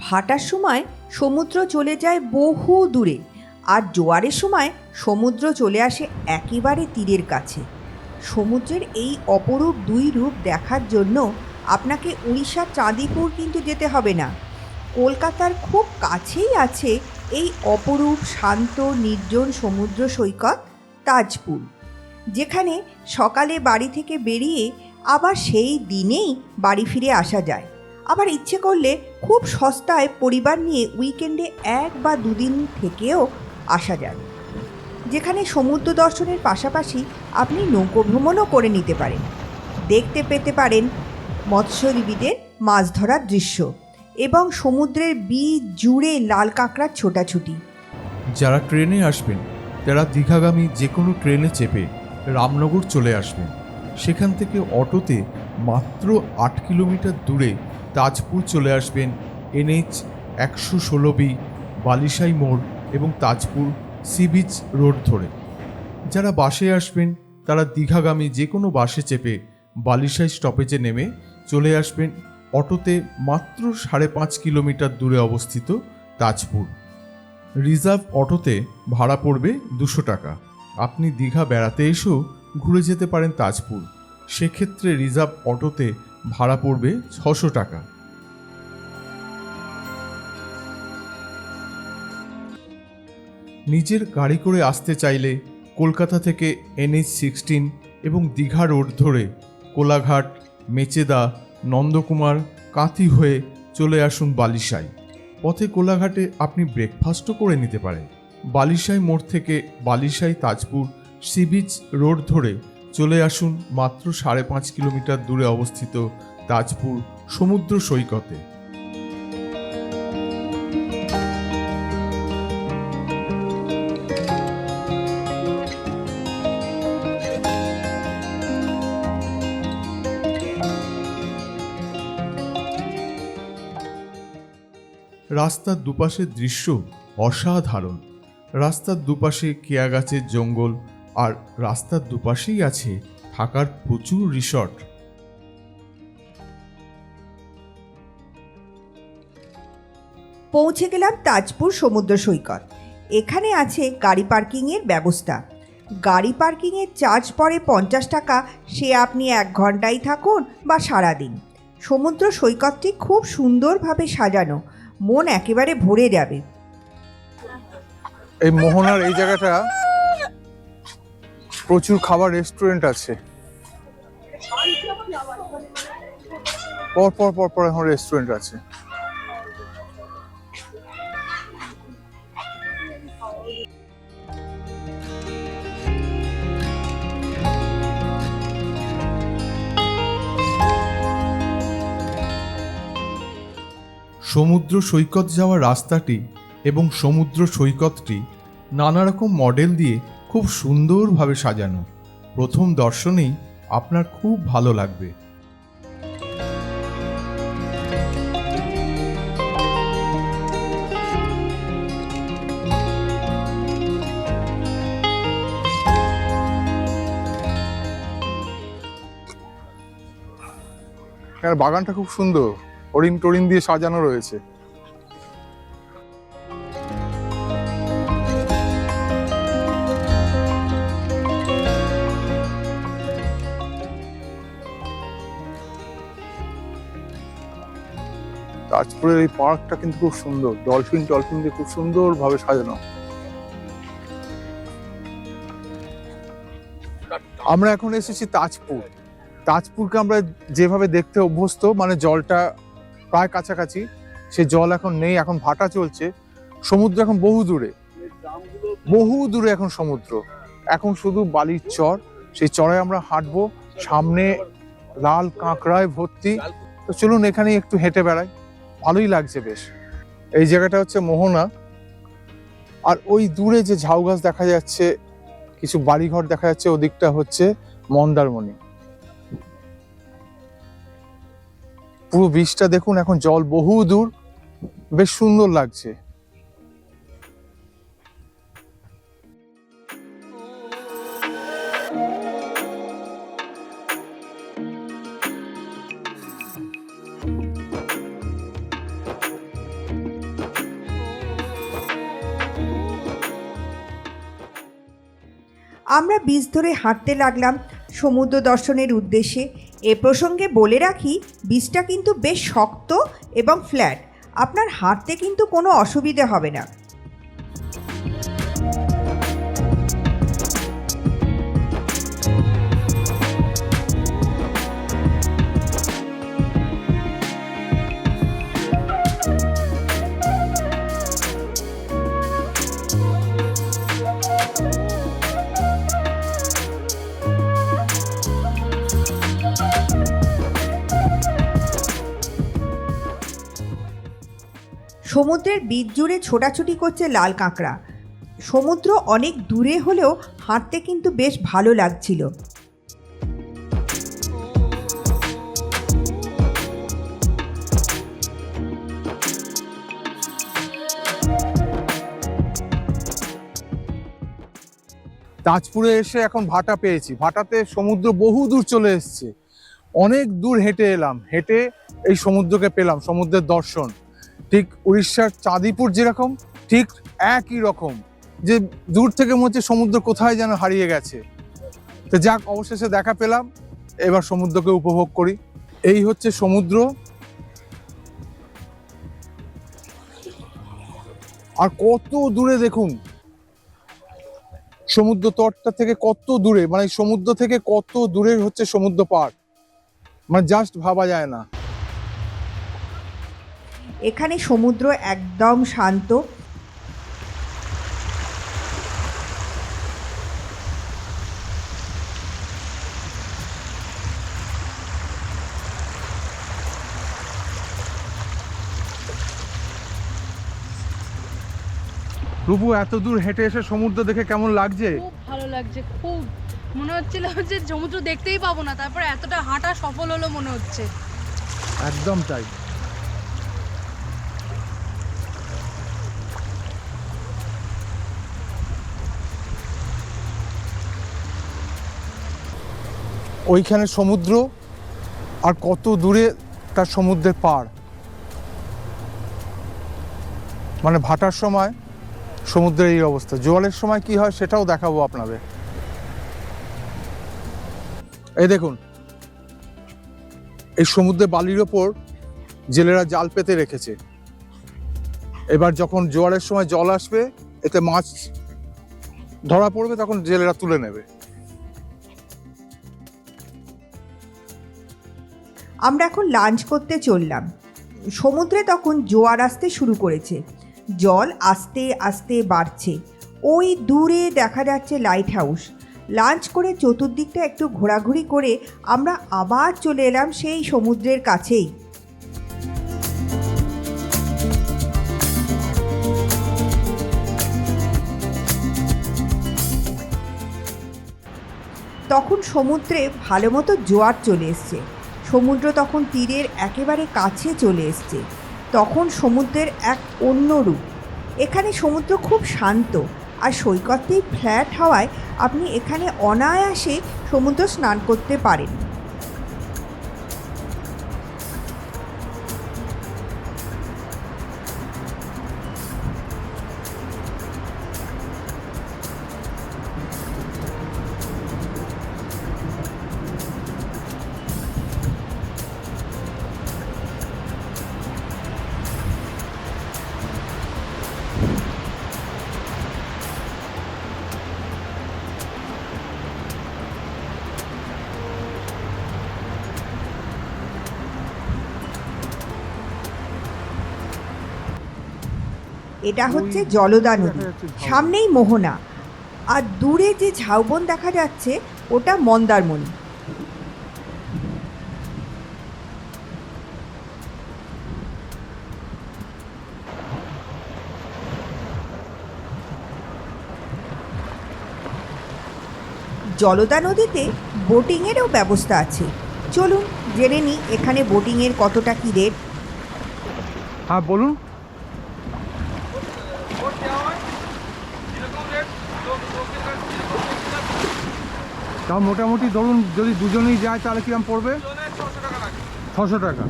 ভাটার সময় সমুদ্র চলে যায় বহু দূরে, আর জোয়ারের সময় সমুদ্র চলে আসে একেবারে তীরের কাছে। সমুদ্রের এই অপরূপ দুই রূপ দেখার জন্য আপনাকে উড়িষ্যার চাঁদিপুর কিন্তু যেতে হবে না। কলকাতার খুব কাছেই আছে এই অপরূপ শান্ত, নির্জন সমুদ্র সৈকত তাজপুর, যেখানে সকালে বাড়ি থেকে বেরিয়ে আবার সেই দিনেই বাড়ি ফিরে আসা যায়। আবার ইচ্ছে করলে খুব সস্তায় পরিবার নিয়ে উইকেন্ডে এক বা দুদিন থেকেও আসা যায়। যেখানে সমুদ্র দর্শনের পাশাপাশি আপনি নৌকো ভ্রমণও করে নিতে পারেন। দেখতে পেতে পারেন মৎস্যজীবীদের মাছ ধরার দৃশ্য এবং সমুদ্রের বীজ জুড়ে লাল কাঁকড়ার ছোটাছুটি। যারা ট্রেনে আসবেন, তারা দীঘাগামী যে কোনো ট্রেনে চেপে রামনগর চলে আসবেন। সেখান থেকে অটোতে মাত্র আট কিলোমিটার দূরে তাজপুর চলে আসবেন এনএইচ একশো ষোলো বি, বালিশাই মোড় এবং তাজপুর সি বিচ রোড ধরে। যারা বাসে আসবেন, তারা দীঘাগামী যে কোনো বাসে চেপে বালিশাই স্টপেজে নেমে চলে আসবেন অটোতে মাত্র সাড়ে পাঁচ কিলোমিটার দূরে অবস্থিত তাজপুর। রিজার্ভ অটোতে ভাড়া পড়বে দুশো টাকা। আপনি দীঘা বেড়াতে এসেও ঘুরে যেতে পারেন তাজপুর। সেক্ষেত্রে রিজার্ভ অটোতে ভাড়া পড়বে ছশো টাকা। নিজের গাড়ি করে আসতে চাইলে কলকাতা থেকে এনএইচ সিক্সটিন এবং দীঘা রোড ধরে কোলাঘাট, মেচেদা, নন্দকুমার, কাঁথি হয়ে চলে আসুন বালিশাই। পথে কোলাঘাটে আপনি ব্রেকফাস্টও করে নিতে পারেন। বালিশাই মোড় থেকে Balisai, Tajpur, sea beach road ধরে চলে আসুন মাত্র সাড়ে পাঁচ কিলোমিটার দূরে অবস্থিত তাজপুর সমুদ্র সৈকতে। রাস্তার দুপাশের দৃশ্য অসাধারণ। রাস্তার দুপাশে কেয়া গাছের জঙ্গল আর রাস্তার দুপাশেই আছে থাকার প্রচুর রিসর্ট। পৌঁছে গেলাম তাজপুর সমুদ্র সৈকত। এখানে আছে গাড়ি পার্কিংয়ের ব্যবস্থা। গাড়ি পার্কিংয়ের চার্জ পড়ে পঞ্চাশ টাকা সে আপনি এক ঘন্টাই থাকুন বা সারাদিন। সমুদ্র সৈকতটি খুব সুন্দরভাবে সাজানো মন একেবারে ভরে যাবে। এই মোহনার এই জায়গাটা প্রচুর খাবার রেস্টুরেন্ট আছে। পর পর পর পর এখন রেস্টুরেন্ট আছে। সমুদ্র সৈকত যাওয়ার রাস্তাটি এবং সমুদ্র সৈকতটি নানা রকম মডেল দিয়ে খুব সুন্দরভাবে সাজানো। প্রথম দর্শনেই আপনার খুব ভালো লাগবে। বাগানটা খুব সুন্দর। হরিণ টরিন দিয়ে সাজানো রয়েছে। তাজপুরের এই পার্কটা কিন্তু খুব সুন্দর। ডলফিন, টলফিন দিয়ে খুব সুন্দরভাবে সাজানো। আমরা এখন এসেছি তাজপুর। তাজপুরকে আমরা যেভাবে দেখতে অভ্যস্ত মানে জলটা প্রায় কাছাকাছি, সে জল এখন নেই, এখন ভাটা চলছে। সমুদ্র এখন বহু দূরে। বহু দূরে এখন সমুদ্র। এখন শুধু বালির চর। সেই চরে আমরা হাঁটবো। সামনে লাল কাঁকড়ায় ভর্তি। তো চলুন এখানে একটু হেঁটে বেড়াই। ভালোই লাগছে বেশ। এই জায়গাটা হচ্ছে মোহনা। আর ওই দূরে যে ঝাউ গাছ দেখা যাচ্ছে, কিছু বাড়িঘর দেখা যাচ্ছে, ওদিকটা হচ্ছে মন্দারমণি। পুরো বীজটা দেখুন, এখন জল বহু দূর। বেশ সুন্দর লাগছে। আমরা বীজ ধরে হাঁটতে লাগলাম সমুদ্র দর্শনের উদ্দেশ্যে। এ প্রসঙ্গে বলে রাখি, বীজটা কিন্তু বেশ শক্ত এবং ফ্ল্যাট আপনার হাঁটতে কিন্তু কোনো অসুবিধে হবে না। সমুদ্রের বীজ জুড়ে ছোটাছুটি করছে লাল কাঁকড়া। সমুদ্র অনেক দূরে হলেও হাঁটতে কিন্তু বেশ ভালো লাগছিল। তাজপুরে এসে এখন ভাটা পেয়েছি। ভাটাতে সমুদ্র বহু দূর চলে এসছে। অনেক দূর হেঁটে এলাম। হেঁটে এই সমুদ্রকে পেলাম, সমুদ্রের দর্শন। ঠিক উড়িষ্যার চাঁদিপুর যেরকম, ঠিক একই রকম। যে দূর থেকে মনে হচ্ছে সমুদ্র কোথায় যেন হারিয়ে গেছে। তো যাক, অবশেষে দেখা পেলাম। এবার সমুদ্রকে উপভোগ করি। এই হচ্ছে সমুদ্র। আর কত দূরে দেখুন? সমুদ্র তটটা থেকে কত দূরে মানে সমুদ্র থেকে কত দূরে হচ্ছে সমুদ্র পার? মানে জাস্ট ভাবা যায় না। এখানে সমুদ্র একদম শান্ত। প্রভু এত দূর হেঁটে এসে সমুদ্র দেখে কেমন লাগছে? খুব ভালো লাগছে খুব। মনে হচ্ছিল যে সমুদ্র দেখতেই পাবো না তারপর এতটা হাঁটা সফল হলো মনে হচ্ছে। একদম তাই। ওইখানে সমুদ্র আর কত দূরে তার সমুদ্রের পার মানে ভাটার সময় সমুদ্রের এই অবস্থা। জোয়ারের সময় কি হয় সেটাও দেখাবো আপনাদের। এই দেখুন, এই সমুদ্রে বালির ওপর জেলেরা জাল পেতে রেখেছে। এবার যখন জোয়ারের সময় জল আসবে, এতে মাছ ধরা পড়বে, তখন জেলেরা তুলে নেবে। আমরা এখন লাঞ্চ করতে চললাম। সমুদ্রে তখন জোয়ার আসতে শুরু করেছে। জল আস্তে আস্তে বাড়ছে। ওই দূরে দেখা যাচ্ছে লাইট হাউস লাঞ্চ করে চতুর্দিকটা একটু ঘোরাঘুরি করে আমরা আবার চলে এলাম সেই সমুদ্রের কাছেই। তখন সমুদ্রে ভালো মতো জোয়ার চলে এসছে। সমুদ্র তখন তীরের একেবারে কাছে চলে এসছে। তখন সমুদ্রের এক অন্য রূপ। এখানে সমুদ্র খুব শান্ত আর সৈকতেই ফ্ল্যাট হওয়ায় আপনি এখানে অনায়াসে সমুদ্র স্নান করতে পারেন। এটা হচ্ছে জলদা নদী সামনেই মোহনা। আর দূরে যে ঝাউবন দেখা যাচ্ছে ওটা মন্দারমণি। জলদা নদীতে বোটিংয়েরও ব্যবস্থা আছে। চলুন জেনে নিই এখানে বোটিংয়ের কতটা কী রেট। হ্যাঁ বলুন। তাও মোটামুটি ধরুন যদি দুজনেই যায়, তাহলে কিরম পড়বে? ছশো টাকা।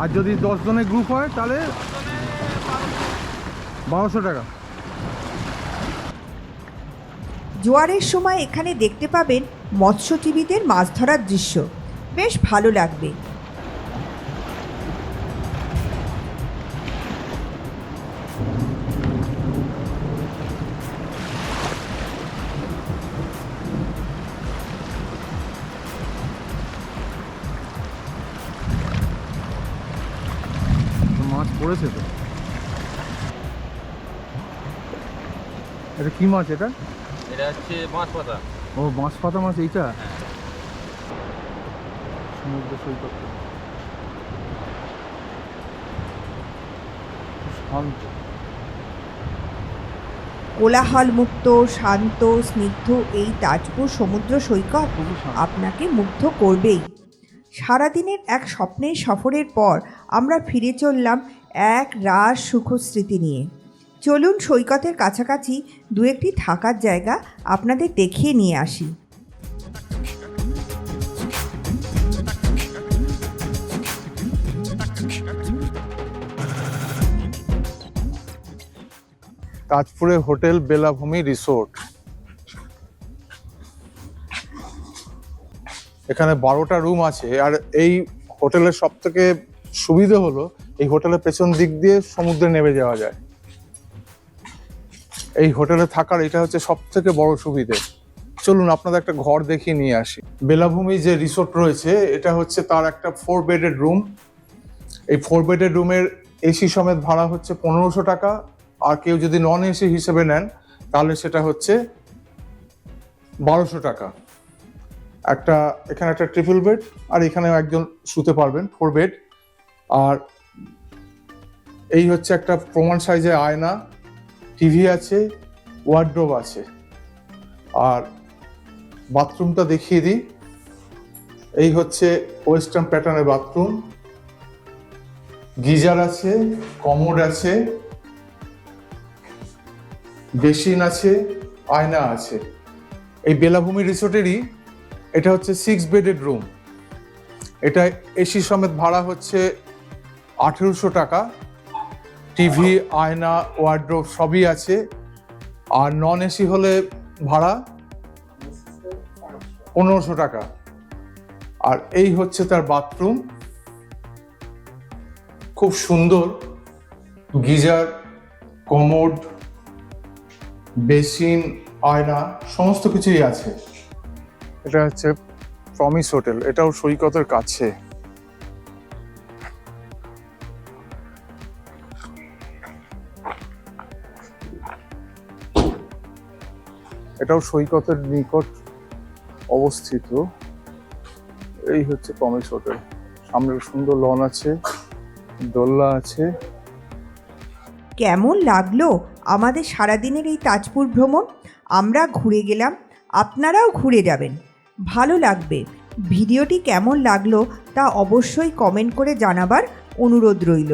আর যদি দশ জনের গ্রুপ হয়, তাহলে বারোশো টাকা। জোয়ারের সময় এখানে দেখতে পাবেন মৎস্যজীবীদের মাছ ধরার দৃশ্য। বেশ ভালো লাগবে। পড়েছে তো? এটা কি মাছ এটা? এটা হচ্ছে বাঁশ পাতা। ও মাছ পাতা মাছ এইটা? সমুদ্র সৈকত। শান্ত। কোলাহলমুক্ত শান্ত স্নিগ্ধ এই তাজপুর সমুদ্র সৈকত আপনাকে মুগ্ধ করবেই। সারাদিনের এক স্বপ্নের সফরের পর আমরা ফিরে চললাম এক রাস সুখ স্মৃতি নিয়ে। চলুন সৈকতের কাছাকাছি দু একটি থাকার জায়গা আপনাদের দেখিয়ে নিয়ে আসি। তাজপুরে হোটেল বেলাভূমি রিসোর্ট। এখানে বারোটা রুম আছে আর এই হোটেলের সব থেকে সুবিধে হলো এই হোটেলের পেছন দিক দিয়ে সমুদ্রে নেমে যাওয়া যায়। এই হোটেলে থাকার এটা হচ্ছে সব থেকে বড় সুবিধে। চলুন আপনাদের একটা ঘর দেখিয়ে নিয়ে আসি। বেলাভূমি যে রিসোর্ট রয়েছে, এটা হচ্ছে তার একটা ফোর বেডেড রুম এই ফোর বেডেড রুমের এসি সমেত ভাড়া হচ্ছে পনেরোশো টাকা। আর কেউ যদি নন এসি হিসেবে নেন, তাহলে সেটা হচ্ছে বারোশো টাকা। একটা, এখানে একটা ট্রিপল বেড আর এখানেও একজন শুতে পারবেন ফোর বেড আর এই হচ্ছে একটা প্রমাণ সাইজের আয়না টিভি আছে ওয়ার্ড্রোব আছে। আর বাথরুমটা দেখিয়ে দিই। এই হচ্ছে ওয়েস্টার্ন প্যাটার্নের বাথরুম গিজার আছে কমোড আছে, বেসিন আছে, আয়না আছে। এই বেলাভূমি রিসোর্টেরই এটা হচ্ছে সিক্স বেডেড রুম এটা এসি সমেত ভাড়া হচ্ছে আঠেরোশো টাকা। টিভি, আয়না ওয়ার্ড্রোব সবই আছে। আর নন এসি হলে ভাড়া পনেরোশো টাকা। আর এই হচ্ছে তার বাথরুম খুব সুন্দর। গিজার, কমোড, বেসিন, আয়না, সমস্ত কিছুই আছে। এটা হচ্ছে প্রমিস হোটেল এটাও সৈকতের কাছে। এটাও সৈকতের নিকট অবস্থিত। এই হচ্ছে প্রমিস হোটেল সামনে সুন্দর লন আছে, দোলনা আছে। কেমন লাগল আমাদের সারাদিনের এই তাজপুর ভ্রমণ? আমরা ঘুরে গেলাম, আপনারাও ঘুরে যাবেন। ভালো লাগবে। ভিডিওটি কেমন লাগল তা অবশ্যই কমেন্ট করে জানাবার অনুরোধ রইল।